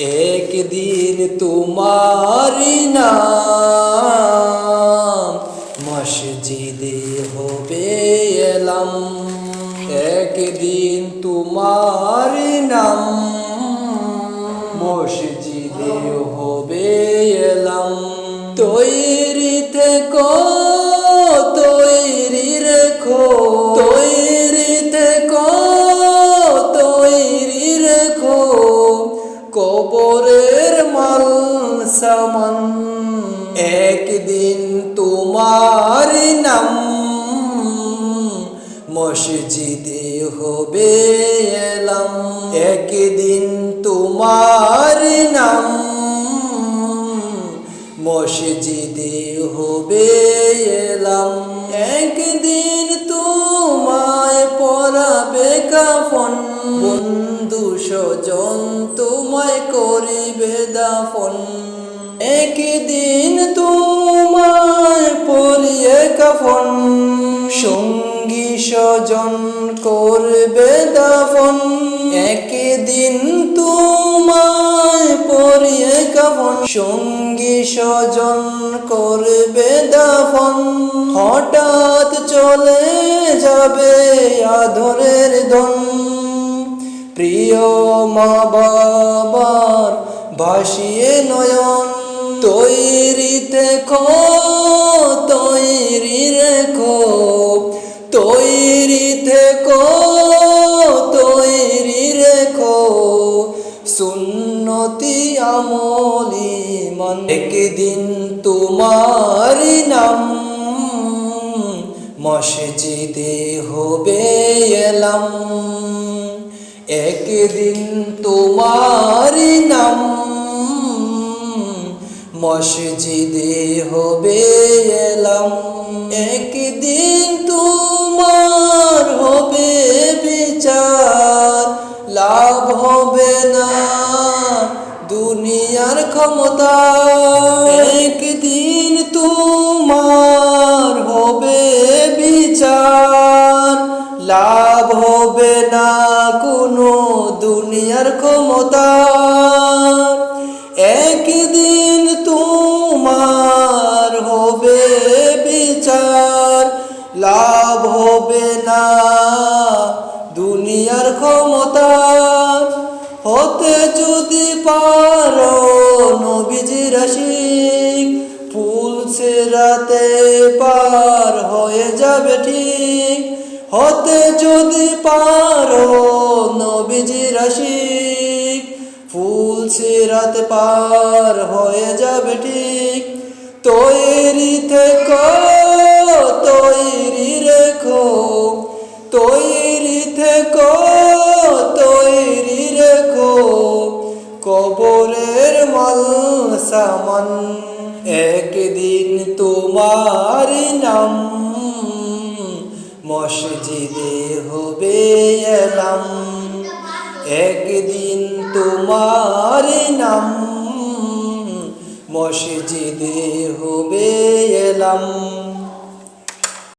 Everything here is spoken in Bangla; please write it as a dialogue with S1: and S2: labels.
S1: একদিন তোমার নাম মসজিদে হবে এলাম। একদিন তোমার নাম সামান একদিন তোমার নাম মসজিদে হবে এলাম। একদিন তোমার নাম মসজিদে হবে এলাম। একদিন তোমায় পরাবে কাফন, বন্ধু স্বজন তোমায় করিবে দাফন। একদিন তোমায় পরিয়ে কাফন, সঙ্গী স্বজন করবে দাফন। একদিন তোমায় পরিয়ে কাফন, সঙ্গী স্বজন করবে দাফন। হঠাৎ চলে যাবে আধরের ধন। প্রিয় মা বাবার ভাসিয়ে নয়ন তৈরি থেকো তৈরি রেখো তৈরি থেকো তৈরি রেখো সুন্নতি আমলি মন। একদিন তোমার নাম মসজিদে হবে এলাম। একদিন তোমার মসজিদে হবে এলাম। একদিন তোমার হবে বিচার। লাভ হবে না দুনিয়ার ক্ষমতা। একদিন তোমার হবে বিচার। লাভ হবে না কোনো দুনিয়ার ক্ষমতা। বিচার লাভ হবে না। দুনিয়ার ক্ষমতা হতে যদি পারো, নবীজির আশিক ফুল রাতে পার হয়ে যাবে ঠিক। হতে যদি পারো, নবীজির আশিক ফুল সিরাত পার হয়ে যাবে ঠিক। তৈরি থেকো থেকো তৈরি রেখো, কবরের মাল সামান। একদিন তোমার নাম, মসজিদে হবে এলাম। একদিন তোমার নাম, মসজিদে হবে এলাম।